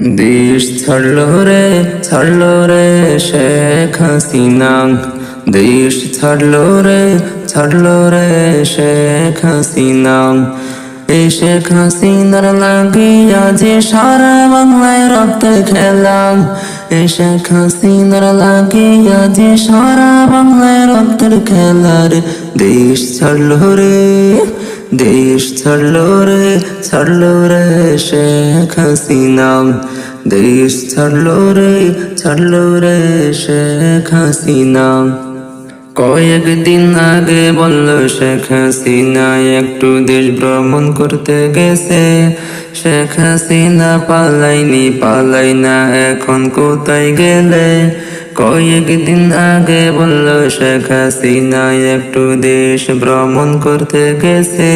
দেশ ছাড়লো রে ছাড়লো রে শেখ হাসিনা। দেশ ছাড়লো রে ছাড়লো রে শেখ হাসিনা। এই শেখ হাসিনার লাগিয়া যে সারা বাংলায় রক্ত খেলা। এই শেখ হাসিনার লাগিয়া যে সারা বাংলায় রক্তের খেলার দেশ ছাড়লো রে দেশ ছাড়লো রে ছাড়লো রে শেখ হাসিনা। দেশ ছাড়লো রে ছাড়লো রে শেখ হাসিনা। কয়েকদিন আগে বলল শেখ হাসিনা, একটু দেশ ভ্রমণ করতে গেছে। শেখ হাসিনা পালাইনি পালাই না, এখন কোথায় গেলে? কয়েকদিন আগে বলল, শেখ হাসিনা একটু দেশ ভ্রমণ করতে গেছে।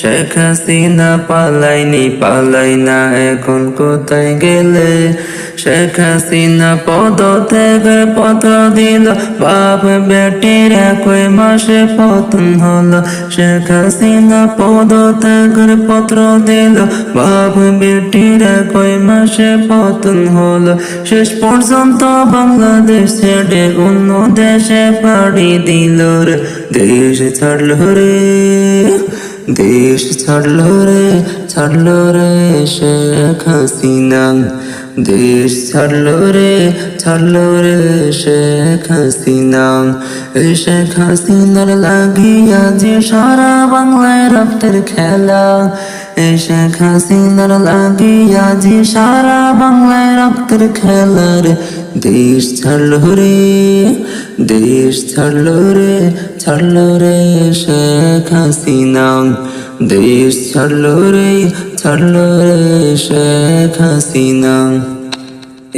শেখ হাসিনা পালাইনি পালাই না এখন কোথায় গেলে? শেখ হাসিনা পদ থেকে পত্র দিল, বাপ বেটির একই মাসে পতন হলো। শেখ হাসিনা পদ থেকে পত্র দিল, বাপ বেটির একই মাসে পতন হলো। শেষ পর্যন্ত বাংলাদেশ ছেড়ে অন্য দেশে পাড়ি দিল রে। দেশ ছাড়ল রে, দেশ ছাড়লো রে ছাড়লো রে শেখ হাসিনা। দেশ ছাড়লো রে ছাড়লো রে শেখ হাসিনা। শেখ হাসিনার লাগিয়া যে সারা বাংলায় রক্তের খেলা। শেখ হাসিনার লাগিয়া যে সারা বাংলায় রক্তের খেলা রে দেশ ছাড়লো রে, দেশ ছাড়লো রে ছাড়লো রে শেখ হাসিনা। দেশ ছাড়লো রে ছাড়লো রে শেখ হাসিনা।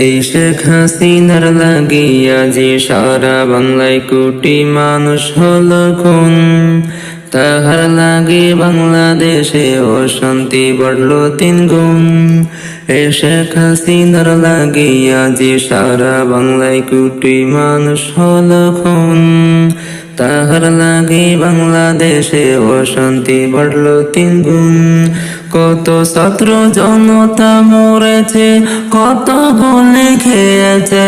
এই শেখ হাসিনার লাগিয়া যে সারা বাংলায় কোটি মানুষ হলো খুন। তাহার লাগে বাংলাদেশে অশান্তি বাড়লো তিন গুণ শেখ হাসিনার লাগে আজি সারা বাংলায় কুটি মানুষ হল খুন। তাহার লাগে বাংলাদেশে অশান্তি বাড়লো তিন গুণ কত ছাত্র জনতা মরেছে, কত গুলি খেয়েছে,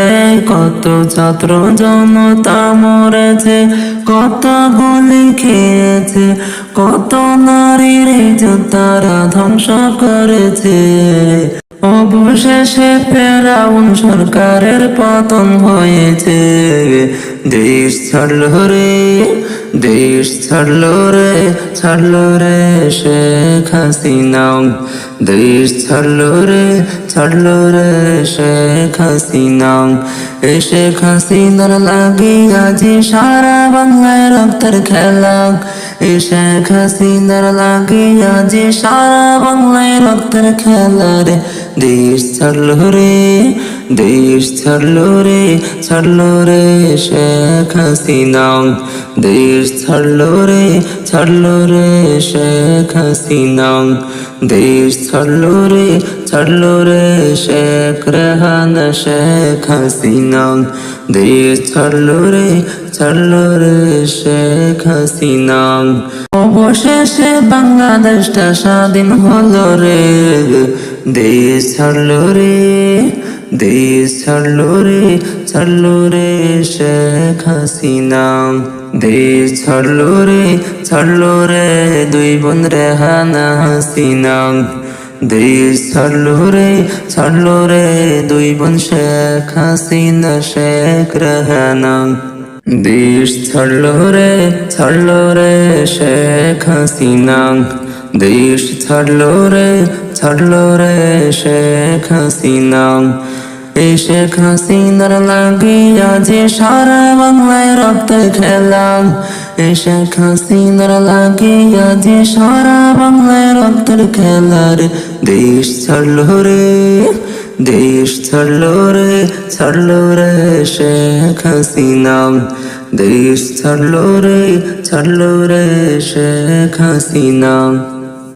কত ছাত্র জনতা মরেছে, কত গুলি খেয়েছে, কত নারীর তারা ধ্বংস করেছে। অবশেষে ফেরাউন সরকারের পতন হয়েছে। দেশ ছাড়লো রে, দেশ ছাড়লো রে ছাড়লো রে শেখ হাসিনা। দেশ ছাড়লো রে ছাড়লো রে শেখ হাসিনা। এ শেখ হাসিনার লাগিয়া আজি সারা বাংলায় রক্তের খেলা। এ শেখ হাসিনার লাগিয়া আজি সারা বাংলায় রক্তের খেলা রে। দেশ ছাড়লো রে, দেশ ছাড়লো রে ছাড়লো রে শেখ হাসিনা। দেশ ছাড়লো রে ছাড়লো রে শেখ হাসিনা। দেশ ছাড়লো রে ছাড়লো রে শেখ রেহানা, শেখ হাসিনা। দেশ ছাড়লো রে ছাড়লো রে শেখ হাসিনা। অবশেষে বাংলাদেশটা স্বাধীন হলো রে। দেশ ছাড়লো রে দেশ ছাড়লো রে ছাড়লো রে শেখ হাসিনা। দেশ ছাড়লো রে ছাড়লো রে দুই বোন রেহানা হাসিনা। দেশ ছাড়লো রে ছাড়লো রে দুই বোন শেখ হাসিনা, শেখ রেহানা। দেশ ছাড়লো রে ছাড়লো রে শেখ হাসিনা। দেশ ছাড়লো রে ছাড়লো রে শেখ হাসিনা এই শেখ হাসিনার লাগিয়া যে সারা বাংলায় রক্ত খেলা এই শেখ হাসিনার লাগিয়া যে সারা বাংলায় রক্তের খেলার দেশ ছাড়লো রে দেশ ছাড়লো রে ছাড়লো রে শেখ হাসিনা দেশ ছাড়লো রে ছাড়লো রে শেখ হাসিনা